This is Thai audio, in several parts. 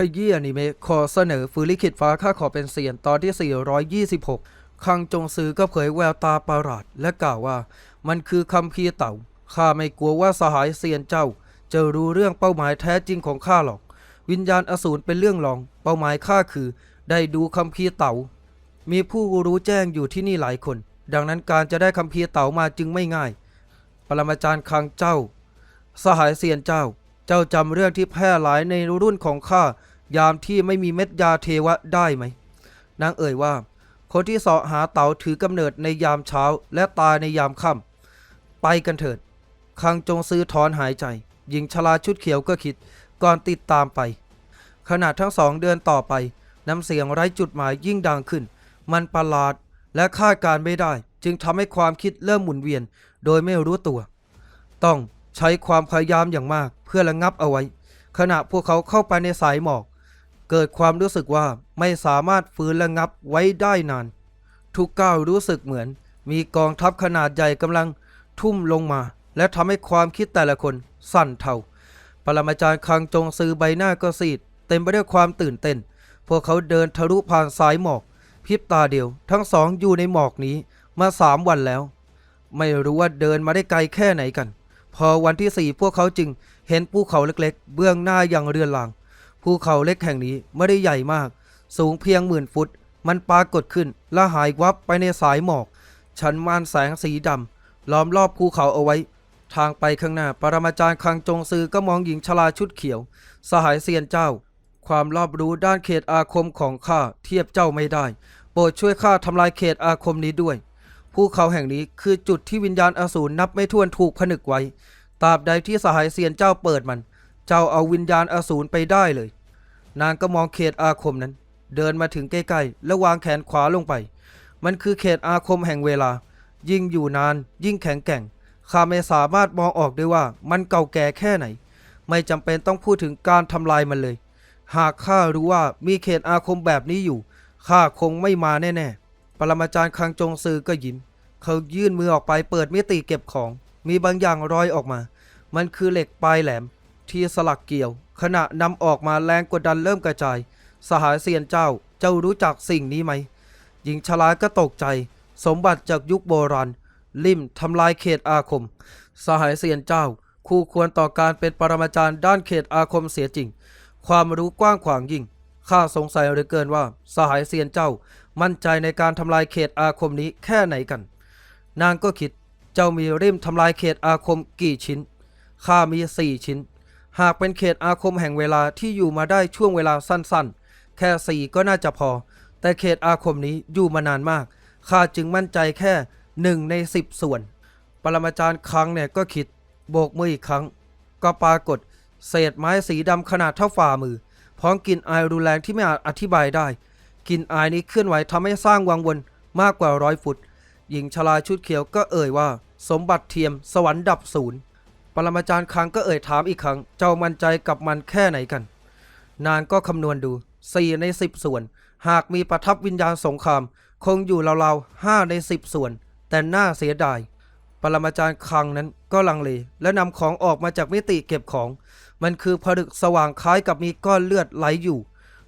ขยี้อนิเมะขอเสนอฟื้นลิขิตฟ้าข้าขอเป็นเสียนตอนที่ 426 คังจงซือก็เผยแววตาประหลาดและกล่าวว่า มันคือคำพีเต่าข้าไม่กลัวว่าสหายเซียนเจ้า จะรู้เรื่องเป้าหมายแท้จริงของข้าหรอก วิญญาณอสูรเป็นเรื่องรอง เป้าหมายข้าคือ ได้ดูคำพีเต่า มีผู้รู้แจ้งอยู่ที่นี่หลายคน ดังนั้นการจะได้คำพีเต่ามาจึงไม่ง่าย ปรมาจารย์คังเจ้า สหายเซียนเจ้า เจ้าจำเรื่องที่แพร่หลายในรุ่นของข้า ยามที่ไม่มีเม็ดยาเทวะได้ไหม นางเอ่ยว่า คนที่เสาะหาเต๋าถือกำเนิดในยามเช้าและตายในยามค่ำไปกันเถิด คังจงซื้อถอนหายใจ หญิงชราชุดเขียวก็คิด ก่อนติดตามไป ขณะทั้งสองเดินต่อไป น้ำเสียงไร้จุดหมายยิ่งดังขึ้น มันประหลาดและคาดการไม่ได้ จึงทำให้ความคิดเริ่มหมุนเวียน โดยไม่รู้ตัว ต้องใช้ความพยายามอย่างมากเพื่อระงับเอาไว้ ขณะพวกเขาเข้าไปในสายหมอก เกิดความรู้สึกว่าไม่สามารถฟื้นระงับไว้ได้นาน ทุกก้าวรู้สึกเหมือน มีกองทัพขนาดใหญ่กำลังทุ่มลงมา และทำให้ความคิดแต่ละคนสั่นเทาปรมาจารย์คังจงซือใบหน้าก็ซีด เต็มไปด้วยความตื่นเต้น พวกเขาเดินทะลุผ่านสายหมอกพริบตาเดียว ทั้งสองอยู่ในหมอกนี้มาสามวันแล้ว ไม่รู้ว่าเดินมาได้ไกลแค่ไหนกัน พอวันที่สี่พวกเขาจึงเห็นภูเขาเล็กๆ เบื้องหน้าอย่างเรือนราง ภูเขาเล็กแห่งนี้ไม่ได้ใหญ่มาก สูงเพียงหมื่นฟุต มันปรากฏขึ้นและหายวับไปในสายหมอก ชั้นม่านแสงสีดำล้อมรอบภูเขาเอาไว้ ทางไปข้างหน้าปรมาจารย์คังจงซือก็มองหญิงชราชุดเขียว สหายเซียนเจ้า ความรอบรู้ด้านเขตอาคมของข้าเทียบเจ้าไม่ได้ โปรดช่วยข้าทำลายเขตอาคมนี้ด้วยภูเขาแห่งนี้คือจุดที่วิญญาณอสูรนับไม่ถ้วนถูกผนึกไว้ตราบใดที่สหายเซียนเจ้าเปิดมัน เจ้าเอาวิญญาณอสูรไปได้เลย นางก็มองเขตอาคมนั้น เดินมาถึงใกล้ๆ แล้ววางแขนขวาลงไป มันคือเขตอาคมแห่งเวลา ยิ่งอยู่นาน ยิ่งแข็งแกร่งข้าไม่สามารถมองออกได้ว่ามันเก่าแก่แค่ไหน ไม่จำเป็นต้องพูดถึงการทำลายมันเลย หากข้ารู้ว่ามีเขตอาคมแบบนี้อยู่ข้าคงไม่มาแน่ๆ ปรมาจารย์คังจงซือก็ยิ้ม เขายื่นมือออกไปเปิดมิติเก็บของ มีบางอย่างรอยออกมา มันคือเหล็กปลายแหลม ที่สลักเกี่ยว ขณะนำออกมาแรงกดดันเริ่มกระจาย สหายเซียนเจ้าเจ้ารู้จักสิ่งนี้ไหม หญิงชราก็ตกใจ สมบัติจากยุคโบราณ ลิ่มทำลายเขตอาคม สหายเซียนเจ้า คู่ควรต่อการเป็นปรมาจารย์ด้านเขตอาคมเสียจริง ความรู้กว้างขวางยิ่งข้าสงสัยเหลือเกินว่าสหายเซียนเจ้า มั่นใจในการทำลายเขตอาคมนี้แค่ไหนกัน นางก็คิดเจ้ามีริมทำลายเขตอาคมกี่ชิ้นข้ามีสี่ชิ้น หากเป็นเขตอาคมแห่งเวลาที่อยู่มาได้ช่วงเวลาสั้นๆ แค่สี่ก็น่าจะพอ แต่เขตอาคมนี้อยู่มานานมาก ข้าจึงมั่นใจแค่หนึ่งในสิบส่วน ปรมาจารย์ครั้งเนี่ยก็คิด โบกมืออีกครั้ง ก็ปรากฏ เศษไม้สีดำขนาดเท่าฝ่ามือ พร้อมกลิ่นอายรุนแรงที่ไม่อาจอธิบายได้กลิ่นอายนี้เคลื่อนไหวทำให้สร้างวังวนมากกว่าร้อยฟุต หญิงชราชุดเขียวก็เอ่ยว่า สมบัติเทียมสวรรค์ดับศูนย์ ปรมาจารย์คังก็เอ่ยถามอีกครั้ง เจ้ามั่นใจกับมันแค่ไหนกัน นางก็คำนวณดู4ใน10ส่วน หากมีประทับวิญญาณสงคราม คงอยู่ราวๆ5ใน10ส่วน แต่น่าเสียดาย ปรมาจารย์คังนั้นก็ลังเล และนำของออกมาจากมิติเก็บของ มันคือผลึกสว่างคล้ายกับมีก้อนเลือดไหลอยู่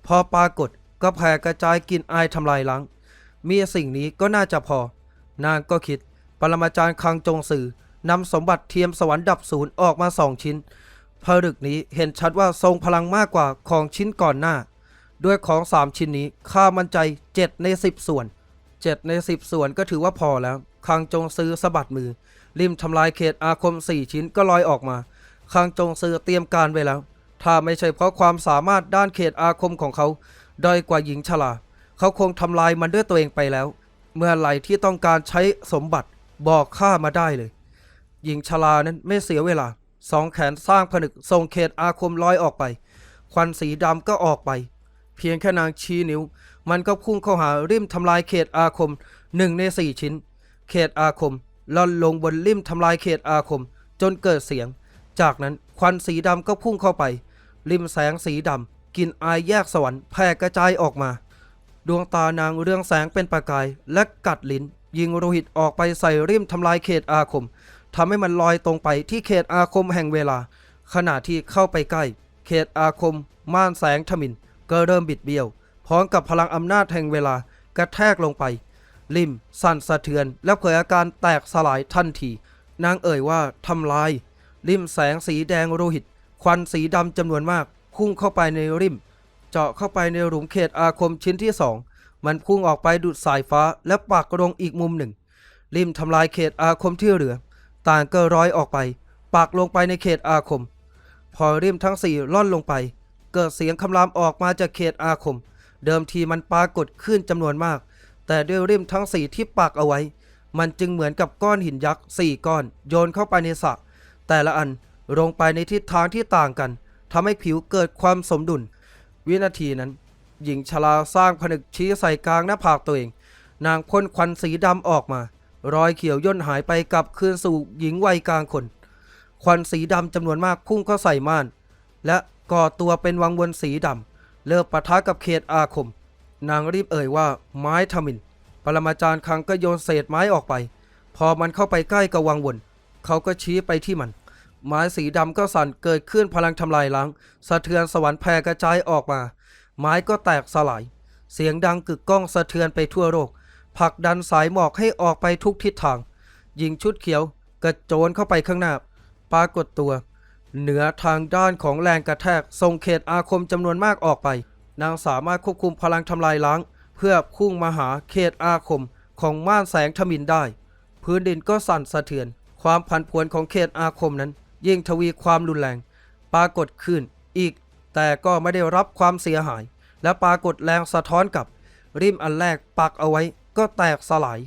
พอปรากฏก็แผ่กระจายกินอายทำลายล้างมีสิ่งนี้ก็น่าจะพอ นางก็คิด ปรมาจารย์คังจงสื่อ นำสมบัติเทียมสวรรค์ดับศูนย์ออกมาสองชิ้นผลึกนี้เห็นชัดว่าทรงพลังมากกว่าของชิ้นก่อนหน้า ด้วยของสามชิ้นนี้ข้ามั่นใจ 7 ใน 10 ส่วน 7 ใน 10 ส่วนก็ถือว่าพอแล้ว คังจงซื้อสะบัดมือ ริมทำลายเขตอาคม 4 ชิ้นก็ลอยออกมา คังจงซื้อเตรียมการไว้แล้ว ถ้าไม่ใช่เพราะความสามารถด้านเขตอาคมของเขาด้อยกว่าหญิงชราเขาคงทำลายมันด้วยตัวเองไปแล้ว เมื่อไหร่ที่ต้องการใช้สมบัติบอกข้ามาได้เลย หญิงชรานั้นไม่เสียเวลา สองแขนสร้างผนึกส่งเขตอาคมลอยออกไป ควันสีดำก็ออกไป เพียงแค่นางชี้นิ้ว มันก็พุ่งเข้าหาริมทำลายเขตอาคมหนึ่งในสี่ชิ้น เขตอาคมล่อนลงบนริมทำลายเขตอาคม จนเกิดเสียง จากนั้นควันสีดำก็พุ่งเข้าไป ริมแสงสีดำกินอายแยกสวรรค์แผ่กระจายออกมา ดวงตานางเรืองแสงเป็นประกายและกัดลิ้นยิงโลหิตออกไปใส่ริมทำลายเขตอาคม ทำให้มันลอยตรงไปที่เขตอาคมแห่งเวลา ขณะที่เข้าไปใกล้ เขตอาคม ม่านแสงทมินก็เริ่มบิดเบี้ยว พร้อมกับพลังอำนาจแห่งเวลากระแทกลงไปริม สั่นสะเทือน และเผยอาการแตกสลายทันที นางเอ่ยว่าทำลาย ริมแสงสีแดงโลหิต ควันสีดำจำนวนมาก พุ่งเข้าไปในริม เจาะเข้าไปในหลุมเขตอาคมชิ้นที่สองมันพุ่งออกไปดุดสายฟ้าและปักลงอีกมุมหนึ่ง ริมทำลายเขตอาคมที่เหลือ ต่างก็ร้อยออกไป ปักลงไปในเขตอาคม พอริมทั้งสี่ล่อนลงไป เกิดเสียงคำรามออกมาจากเขตอาคม เดิมทีมันปรากฏขึ้นจำนวนมาก แต่ด้วยริมทั้งสี่ที่ปักเอาไว้ มันจึงเหมือนกับก้อนหินยักษ์สี่ก้อน โยนเข้าไปในสระแต่ละอันลงไปในทิศทางที่ต่างกันทำให้ผิวเกิดความสมดุล วินาทีนั้น หญิงชราสร้างผนึกชี้ใส่กลางหน้าผากตัวเอง นางพ่นควันสีดำออกมา รอยเขียวย่นหายไปกลับคืนสู่หญิงวัยกลางคน ควันสีดำจำนวนมากพุ่งเข้าใส่ม่าน และก่อตัวเป็นวังวนสีดำเลิกปะทะกับเขตอาคม นางรีบเอ่ยว่าไม้ทมิน ปรมาจารย์คังก็โยนเศษไม้ออกไป พอมันเข้าไปใกล้กับวังวน เขาก็ชี้ไปที่มัน ไม้สีดำก็สั่นเกิดขึ้นพลังทำลายล้าง สะเทือนสวรรค์แผ่กระจายออกมา ไม้ก็แตกสลาย เสียงดังกึกก้องสะเทือนไปทั่วโลก ผลักดันสายหมอกให้ออกไปทุกทิศทางหญิงชุดเขียวกระโจนเข้าไปข้างหน้า ปรากฏตัว เหนือทางด้านของแรงกระแทกส่งเขตอาคมจำนวนมากออกไป นางสามารถควบคุมพลังทำลายล้าง เพื่อพุ่งมาหาเขตอาคมของม่านแสงทมินได้ พื้นดินก็สั่นสะเทือน ความผันผวนของเขตอาคมนั้น ยิ่งทวีความรุนแรง ปรากฏขึ้นอีก แต่ก็ไม่ได้รับความเสียหาย และปรากฏแรงสะท้อนกลับริมอันแรกปักเอาไว้ ก็แตกสลาย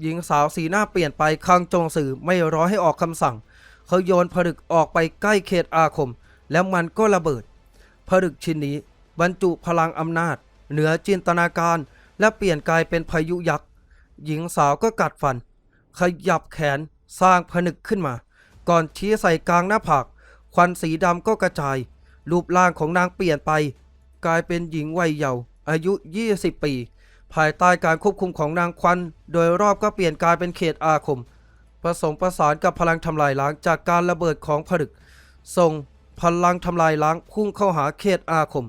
หญิงสาวสีหน้าเปลี่ยนไปคังจงสื่อไม่รอให้ออกคำสั่ง เขาโยนผลึกออกไปใกล้เขตอาคม แล้วมันก็ระเบิดผลึกชิ้นนี้บรรจุพลังอำนาจ เหนือจินตนาการ และเปลี่ยนกายเป็นพายุยักษ์หญิงสาวก็กัดฟัน ขยับแขนสร้างผนึกขึ้นมา ก่อนชี้ใส่กลางหน้าผากควันสีดำก็กระจาย รูปร่างของนางเปลี่ยนไป กลายเป็นหญิงวัยเยาว์อายุ 20 ปี ภายใต้การควบคุมของนางควัน โดยรอบก็เปลี่ยนกลายเป็นเขตอาคม ผสมประสานกับพลังทำลายล้างจากการระเบิดของผลึก ส่งพลังทำลายล้างพุ่งเข้าหาเขตอาคม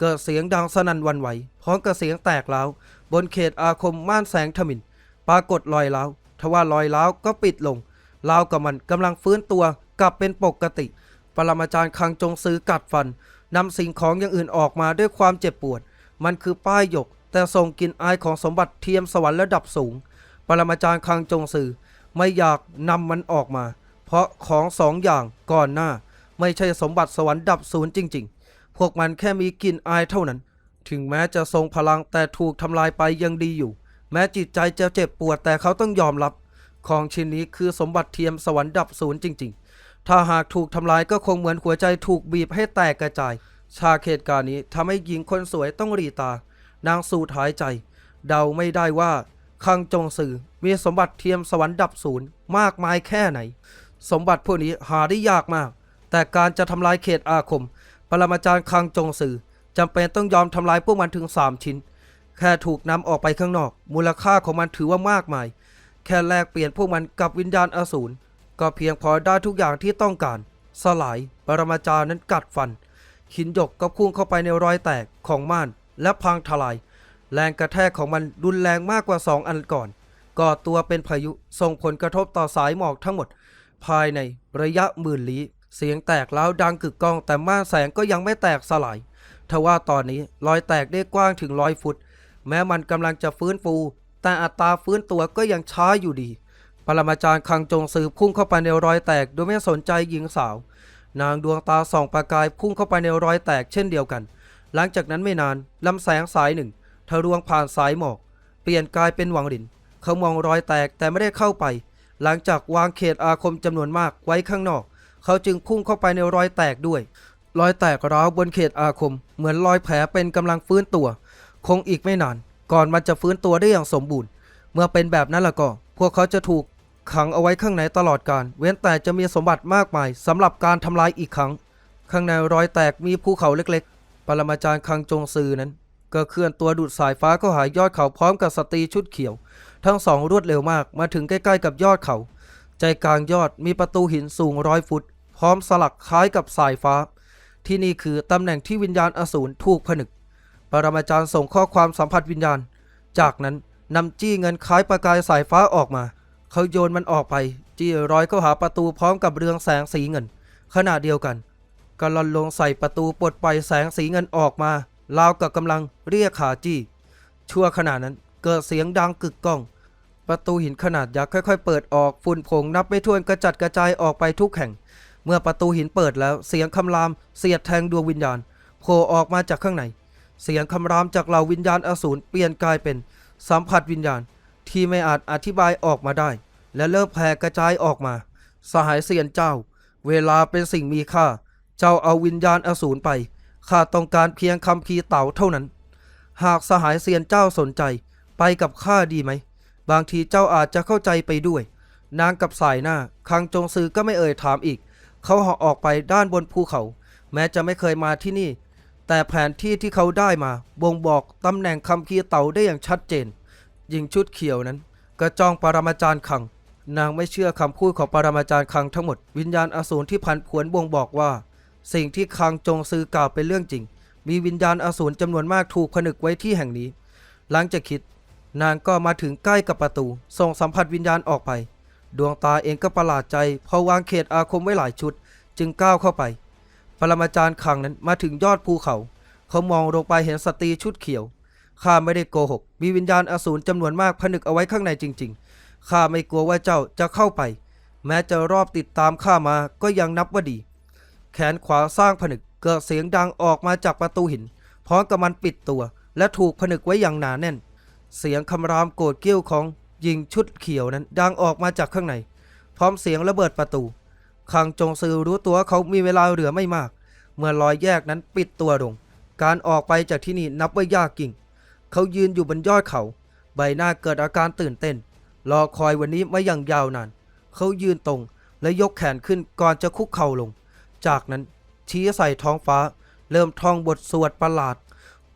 เกิดเสียงดังสนั่นวันไหว พร้อมกับเสียงแตกร้าวบนเขตอาคมม่านแสงทมินปรากฏรอยร้าวทว่ารอยร้าวก็ปิดลงราวกับมันกำลังฟื้นตัวกลับเป็นปกติ ปรมาจารย์คังจงซื้อกัดฟันนำสิ่งของอย่างอื่นออกมาด้วยความเจ็บปวด มันคือป้ายหยก แต่ส่งกลิ่นอายของสมบัติเทียมสวรรค์ระดับสูง ปรมาจารย์คังจงซือไม่อยากนำมันออกมา เพราะของสองอย่างก่อนหน้า ไม่ใช่สมบัติสวรรค์ดับศูนย์จริง ๆ พวกมันแค่มีกลิ่นอายเท่านั้น ถึงแม้จะทรงพลังแต่ถูกทำลายไปยังดีอยู่ แม้จิตใจจะเจ็บปวดแต่เขาต้องยอมรับ ของชิ้นนี้คือสมบัติเทียมสวรรค์ดับศูนย์จริง ๆ ถ้าหากถูกทำลายก็คงเหมือนหัวใจถูกบีบให้แตกกระจาย ชาเหตุการณ์นี้ทำให้หญิงคนสวยต้องรีตา นางสูดหายใจ เดาไม่ได้ว่า คังจงสื่อมีสมบัติเทียมสวรรค์ดับศูนย์มากมายแค่ไหน สมบัติพวกนี้หาได้ยากมาก แต่การจะทำลายเขตอาคม ปรมาจารย์คังจงสื่อจำเป็นต้องยอมทำลายพวกมันถึง3ชิ้น แค่ถูกนำออกไปข้างนอก มูลค่าของมันถือว่ามากมาย แค่แลกเปลี่ยนพวกมันกับวิญญาณอสูรก็เพียงพอได้ทุกอย่างที่ต้องการ สลาย ปรมาจารย์นั้นกัดฟัน หินหยกก็พุ่งเข้าไปในรอยแตกของม่าน และพังทลาย แรงกระแทกของมันรุนแรงมากกว่า 2 อันก่อน ก่อตัวเป็นพายุส่งผลกระทบต่อสายหมอกทั้งหมด ภายในระยะหมื่นลี้ เสียงแตกแล้วดังกึกก้อง แต่ม่านแสงก็ยังไม่แตกสลายทว่าตอนนี้รอยแตกได้กว้างถึงร้อยฟุต แม้มันกำลังจะฟื้นฟู แต่อัตราฟื้นตัวก็ยังช้าอยู่ดีปรมาจารย์คังจงซือพุ่งเข้าไปในรอยแตกโดยไม่สนใจหญิงสาว นางดวงตาส่องประกายพุ่งเข้าไปในรอยแตกเช่นเดียวกัน หลังจากนั้นไม่นานลำแสงสายหนึ่งทะลวงผ่านสายหมอก เปลี่ยนกายเป็นหวังหลิน เขามองรอยแตกแต่ไม่ได้เข้าไป หลังจากวางเขตอาคมจำนวนมากไว้ข้างนอก เขาจึงพุ่งเข้าไปในรอยแตกด้วย รอยแตกร้าวบนเขตอาคม เหมือนรอยแผลเป็นกำลังฟื้นตัว คงอีกไม่นาน ก่อนมันจะฟื้นตัวได้อย่างสมบูรณ์ เมื่อเป็นแบบนั้นล้วก็ พวกเขาจะถูกขังเอาไว้ข้างในตลอดการ เว้นแต่จะมีสมบัติมากมายสำหรับการทำลายอีกครั้ง ข้างในรอยแตกมีภูเขาเล็ก ปรมาจารย์คังจงซือนั้น ก็เคลื่อนตัวดูดสายฟ้าเข้าหายอดเขาพร้อมกับสตรีชุดเขียว ทั้งสองรวดเร็วมากมาถึงใกล้ๆกับยอดเขา ใจกลางยอดมีประตูหินสูงร้อยฟุต พร้อมสลักคล้ายกับสายฟ้า ที่นี่คือตำแหน่งที่วิญญาณอสูรถูกผนึก ปรมาจารย์ส่งข้อความสัมผัสวิญญาณ จากนั้นนำจี้เงินคล้ายประกายสายฟ้าออกมา เขาโยนมันออกไป จี้ร้อยเข้าหาประตูพร้อมกับเรืองแสงสีเงิน ขณะเดียวกัน กระลอนลงใส่ประตูปลดปล่อยแสงสีเงินออกมา ราวกับกำลังเรียกขาจี้ ชั่วขณะนั้นเกิดเสียงดังกึกก้อง ประตูหินขนาดยักษ์ค่อย ๆ เปิดออกฝุ่นผงนับไม่ถ้วนกระจัดกระจายออกไปทุกแห่ง เมื่อประตูหินเปิดแล้วเสียงคำรามเสียดแทงดวงวิญญาณโผล่ออกมาจากข้างใน เสียงคำรามจากเหล่าวิญญาณอสูรเปลี่ยนกลายเป็นสัมผัสวิญญาณที่ไม่อาจอธิบายออกมาได้ และเริ่มแผ่กระจายออกมา สหายเสียนเจ้า เวลาเป็นสิ่งมีค่า เจ้าเอาวิญญาณอสูรไป ข้าต้องการเพียงคำพีเต่าเท่านั้น หากสหายเซียนเจ้าสนใจ ไปกับข้าดีไหม บางทีเจ้าอาจจะเข้าใจไปด้วย นางกับสายหน้า คังจงซือก็ไม่เอ่ยถามอีก เขาเหาะออกไปด้านบนภูเขา แม้จะไม่เคยมาที่นี่ แต่แผนที่ที่เขาได้มา บ่งบอกตำแหน่งคำพีเต่าได้อย่างชัดเจนหญิงชุดเขียวนั้นก็จ้องปรมาจารย์คังนางไม่เชื่อคำพูดของปรมาจารย์คังทั้งหมด วิญญาณอสูรที่พันผวนบ่งบอกว่า สิ่งที่คังจงซือกล่าวเป็นเรื่องจริง มีวิญญาณอสูรจำนวนมากถูกผนึกไว้ที่แห่งนี้ หลังจากคิด นางก็มาถึงใกล้กับประตูส่งสัมผัสวิญญาณออกไป ดวงตาเองก็ประหลาดใจพอวางเขตอาคมไว้หลายชุด จึงก้าวเข้าไป ปรมาจารย์คังนั้นมาถึงยอดภูเขา เขามองลงไปเห็นสตรีชุดเขียวข้าไม่ได้โกหก มีวิญญาณอสูรจำนวนมากผนึกเอาไว้ข้างในจริง ๆ ข้าไม่กลัวว่าเจ้าจะเข้าไป แม้จะรอบติดตามข้ามาก็ยังนับว่าดี แขนขวาสร้างผนึกเกิดเสียงดังออกมาจากประตูหิน พร้อมกับมันปิดตัว และถูกผนึกไว้อย่างหนาแน่น เสียงคำรามโกรธเกี้ยวของหญิงชุดเขียวนั้นดังออกมาจากข้างใน พร้อมเสียงระเบิดประตูคังจงซือรู้ตัวเขามีเวลาเหลือไม่มาก เมื่อรอยแยกนั้นปิดตัวลง การออกไปจากที่นี่นับว่ายากกิ่ง เขายืนอยู่บนยอดเขา ใบหน้าเกิดอาการตื่นเต้น รอคอยวันนี้มาอย่างยาวนาน เขายืนตรงและยกแขนขึ้นก่อนจะคุกเข่าลง จากนั้นชี้ใส่ท้องฟ้า เริ่มท่องบทสวดประหลาด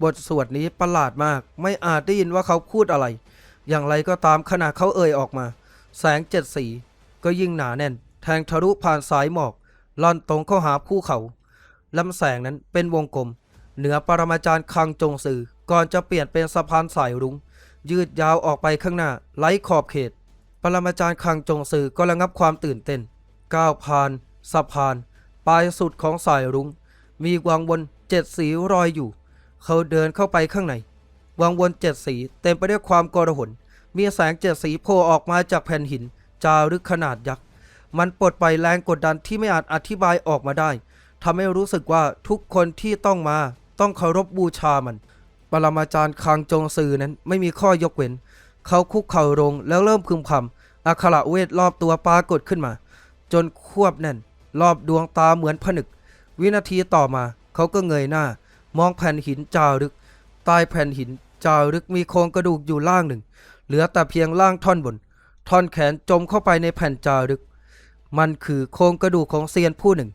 บทสวดนี้ประหลาดมาก ไม่อาจได้ยินว่าเขาพูดอะไร อย่างไรก็ตามขณะเขาเอ่ยออกมา แสงเจ็ดสี ก็ยิ่งหนาแน่น แทงทะลุผ่านสายหมอกล่อนตรงเข้าหาภูเขาลำแสงนั้นเป็นวงกลม เหนือปรมาจารย์คังจงซือก่อนจะเปลี่ยนเป็นสะพานสายรุง้งยืดยาวออกไปข้างหน้าไร้ขอบเขต ปรมาจารย์คังจงซือก็ระงับความตื่นเต้นก้าวผ่านสะพาน ปลายสุดของสายรุง้ง มีวังวนเจ็ดสีรอยอยู่ เขาเดินเข้าไปข้างใน วังวนเจ็ดสีเต็มไปด้วยความโกลาหลมีแสงเจ็ดสีโผล่ออกมาจากแผ่นหิน จารึกขนาดยักษ์ มันปลดปล่อยแรงกดดันที่ไม่อาจอธิบายออกมาได้ทำให้รู้สึกว่าทุกคนที่ต้องมาต้องเคารพบูชามัน ปรมาจารย์คังจงซือนั้นไม่มีข้อยกเว้น เขาคุกเข่าลงแล้วเริ่มพึมพำอักขระเวทรอบตัวปรากฏขึ้นมา จนควบแน่น รอบดวงตาเหมือนผนึก วินาทีต่อมา เขาก็เงยหน้า มองแผ่นหินจารึก ใต้แผ่นหินจารึกมีโครงกระดูกอยู่ล่างหนึ่ง เหลือแต่เพียงล่างท่อนบน ท่อนแขนจมเข้าไปในแผ่นจารึก มันคือโครงกระดูกของเซียนผู้หนึ่ง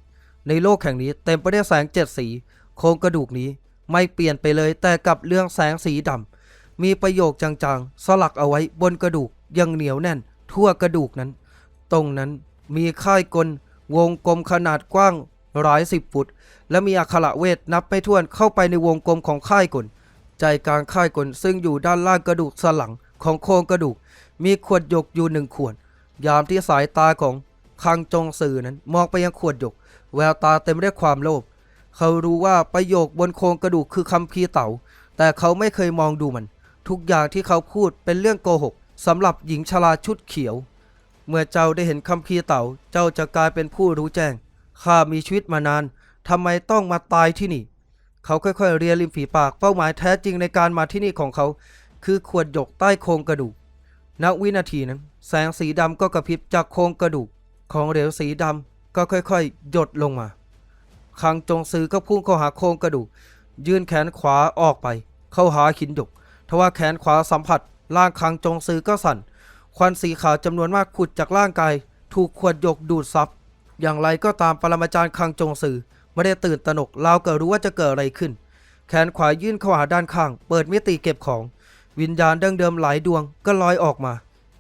ในโลกแห่งนี้เต็มไปด้วยแสงเจ็ดสี โครงกระดูกนี้ไม่เปลี่ยนไปเลยแต่กับเรื่องแสงสีดำมีประโยคจางๆ สลักเอาไว้บนกระดูกยังเหนียวแน่น ทั่วกระดูกนั้น ตรงนั้นมีค่ายกล วงกลมขนาดกว้างหลายสิบฟุต และมีอักขระเวทนับไม่ถ้วนเข้าไปในวงกลมของค่ายกล ใจกลางค่ายกลซึ่งอยู่ด้านล่างกระดูกสันหลังของโครงกระดูก มีขวดหยกอยู่หนึ่งขวด ยามที่สายตาของคังจงสื่อนั้นมองไปยังขวดหยก แววตาเต็มด้วยความโลภเขารู้ว่าประโยคบนโครงกระดูกคือคำพีเต่า แต่เขาไม่เคยมองดูมัน ทุกอย่างที่เขาพูดเป็นเรื่องโกหกสำหรับหญิงชราชุดเขียว เมื่อเจ้าได้เห็นคำพีเต่า เจ้าจะกลายเป็นผู้รู้แจ้ง ข้ามีชีวิตมานาน ทำไมต้องมาตายที่นี่ เขาค่อยๆ เรียริมฝีปาก เป้าหมายแท้จริงในการมาที่นี่ของเขา คือขวดหยกใต้โครงกระดูก ณ วินาทีนั้น แสงสีดำก็กระพริบจากโครงกระดูก ของเหลวสีดำก็ค่อยๆ หยดลงมา คังจงซือก็พุ่งเข้าหาโครงกระดูก ยื่นแขนขวาออกไป เข้าหาหินหยก ทว่าแขนขวาสัมผัส ร่างคังจงซือก็สั่น ควันสีขาวจำนวนมากขุดจากร่างกาย ถูกขวดหยกดูดซับ อย่างไรก็ตามปรมาจารย์คังจงซือไม่ได้ตื่นตระหนกราวกับรู้ว่าจะเกิดอะไรขึ้น แขนขวายื่นเข้าหาด้านข้าง เปิดมิติเก็บของ วิญญาณดั้งเดิมหลายดวงก็ลอยออกมา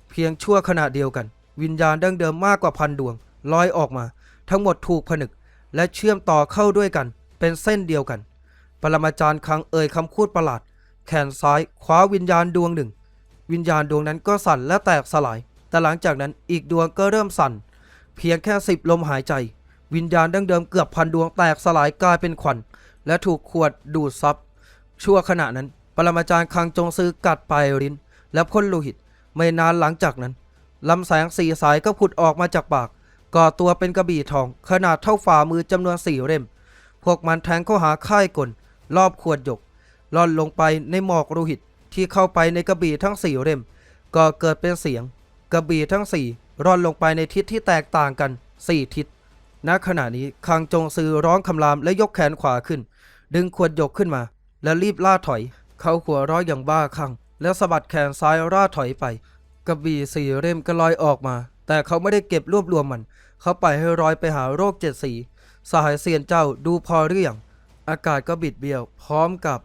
เพียงชั่วขณะเดียวกัน วิญญาณดั้งเดิมมากกว่าพันดวงลอยออกมา ทั้งหมดถูกผนึก และเชื่อมต่อเข้าด้วยกัน เป็นเส้นเดียวกัน ปรมาจารย์คังเอ่ยคำพูดประหลาด แขนซ้ายคว้าวิญญาณดวงหนึ่ง วิญญาณดวงนั้นก็สั่นและแตกสลาย แต่หลังจากนั้นอีกดวงก็เริ่มสั่น เพียงแค่สิบลมหายใจ วิญญาณดั้งเดิมเกือบพันดวงแตกสลายกลายเป็นควันและถูกขวดดูดซับชั่วขณะนั้น ปรมาจารย์คังจงซื้อกัดปลายริ้น และพ่นโลหิต ไม่นานหลังจากนั้นลำแสงสีสายก็ผุดออกมาจากปาก ก่อตัวเป็นกระบี่ทอง ขนาดเท่าฝ่ามือจำนวนสี่เล่ม พวกมันแทงเข้าหาค่ายกลรอบขวดหยกล่อนลงไปในหมอกโลหิต ที่เข้าไปในกระบี่ทั้งสี่เล่มก็เกิดเป็นเสียง กระบี่ทั้งสี่ร่อนลงไปในทิศที่แตกต่างกันสี่ทิศณขณะนี้คังจงซือร้องคำรามและยกแขนขวาขึ้น ดึงขวดหยกขึ้นมา และรีบล่าถอย เขาหัวร้อยอย่างบ้าคลั่งแล้วสะบัดแขนซ้ายล่าถอยไป กระบี่สี่เล่มก็ลอยออกมา แต่เขาไม่ได้เก็บรวบรวมมัน เขาไปให้ลอยไปหาโรคเจ็ดสีสหายเซียนเจ้าดูพอหรืองอากาศก็บิดเบี้ยว พร้อมกับ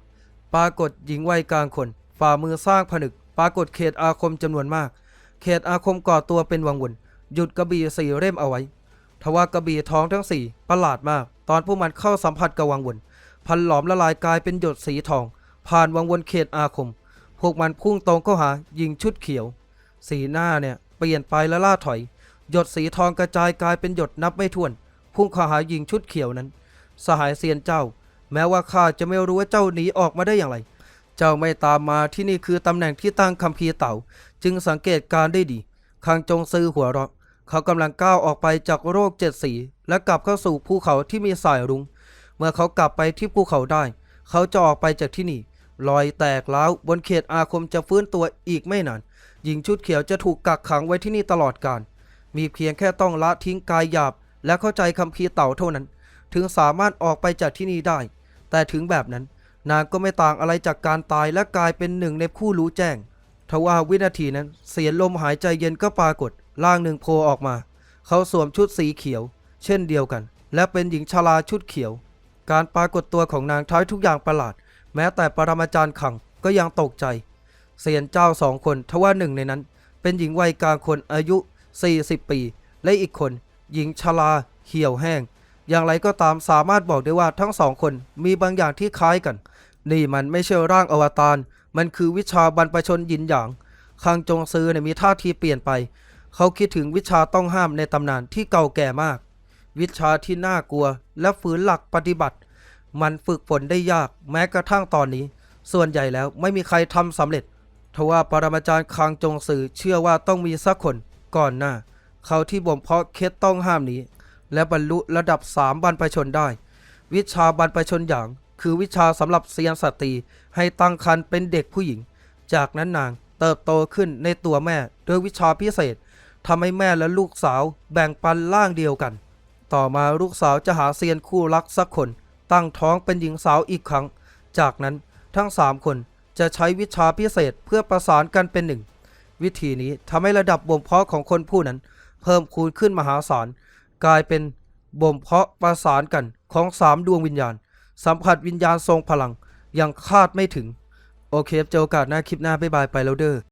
ปรากฏหญิงวัยกลางคน ฝ่ามือสร้างผนึก ปรากฏเขตอาคมจำนวนมาก เขตอาคมก่อตัวเป็นวังวนหยุดกระบี่สี่เล่มเอาไว้ทว่ากระบี่ทองทั้งสี่ประหลาดมาก ตอนพวกมันเข้าสัมผัสกับวังวนพันหลอมละลายกลายเป็นหยดสีทอง ผ่านวังวนเขตอาคม พวกมันพุ่งตรงเข้าหายิงชุดเขียว สีหน้าเนี่ยเปลี่ยนไปและล่าถอย หยดสีทองกระจายกลายเป็นหยดนับไม่ถ้วน พุ่งเข้าหายิงชุดเขียวนั้น สหายเซียนเจ้า แม้ว่าข้าจะไม่รู้ว่าเจ้าหนีออกมาได้อย่างไร เจ้าไม่ตามมาที่นี่คือตำแหน่งที่ตั้งคัมภีร์เต่า จึงสังเกตการได้ดีคังจงซื้อหัวเราะ เขากำลังก้าวออกไปจากโรคเจ็ดสี และกลับเข้าสู่ภูเขาที่มีสายรุง้งเมื่อเขากลับไปที่ภูเขาได้ เขาจะออกไปจากที่นี่รอยแตกแล้วบนเขตอาคมจะฟื้นตัวอีกไม่นานหญิงชุดเขียวจะถูกกักขังไว้ที่นี่ตลอดกาลมีเพียงแค่ต้องละทิ้งกายหยาบ และเข้าใจคัมภีร์เต่าเท่านั้น ถึงสามารถออกไปจากที่นี่ได้ แต่ถึงแบบนั้น นางก็ไม่ต่างอะไรจากการตายและกลายเป็นหนึ่งในผู้รู้แจ้ง ทว่าวินาทีนั้น เสียงลมหายใจเย็นก็ปรากฏร่างหนึ่งโผล่ออกมา เขาสวมชุดสีเขียว เช่นเดียวกัน และเป็นหญิงชราชุดเขียว การปรากฏตัวของนางท้ายทุกอย่างประหลาด แม้แต่ปรมาจารย์ขังก็ยังตกใจ เสียนเจ้าสองคนทว่าหนึ่งในนั้น เป็นหญิงวัยกลางคนอายุ 40 ปี และอีกคน หญิงชราเหี่ยวแห้ง อย่างไรก็ตามสามารถบอกได้ว่าทั้งสองคนมีบางอย่างที่คล้ายกัน นี่มันไม่ใช่ร่างอวตาร มันคือวิชาบรรพชนยินหยาง คังจงซือเนี่ยมีท่าทีเปลี่ยนไป เขาคิดถึงวิชาต้องห้ามในตำนานที่เก่าแก่มาก วิชาที่น่ากลัวและฝืนหลักปฏิบัติ มันฝึกฝนได้ยากแม้กระทั่งตอนนี้ ส่วนใหญ่แล้วไม่มีใครทำสำเร็จ ทว่าปรมาจารย์คังจงซือเชื่อว่าต้องมีสักคนก่อนหน้า เขาที่บ่มเพาะเคล็ดต้องห้ามนี้ และบรรลุระดับสามบรรพชนได้ วิชาบรรพชนอย่าง คือวิชาสำหรับเซียนสตรีให้ตั้งครรภ์เป็นเด็กผู้หญิง จากนั้นนางเติบโตขึ้นในตัวแม่โดยวิชาพิเศษทำให้แม่และลูกสาวแบ่งปันร่างเดียวกัน ต่อมาลูกสาวจะหาเซียนคู่รักสักคน ตั้งท้องเป็นหญิงสาวอีกครั้ง จากนั้นทั้งสามคนจะใช้วิชาพิเศษเพื่อประสานกันเป็นหนึ่ง วิธีนี้ทำให้ระดับบ่มเพาะของคนผู้นั้น เพิ่มคูณขึ้นมหาศาลกลายเป็นบ่มเพาะประสานกันของสามดวงวิญญาณ สัมผัสวิญญาณทรงพลัง ยังคาดไม่ถึง โอเคครับเจอโอกาสหน้าคลิปหน้าบ๊ายบายไปแล้วเด้อ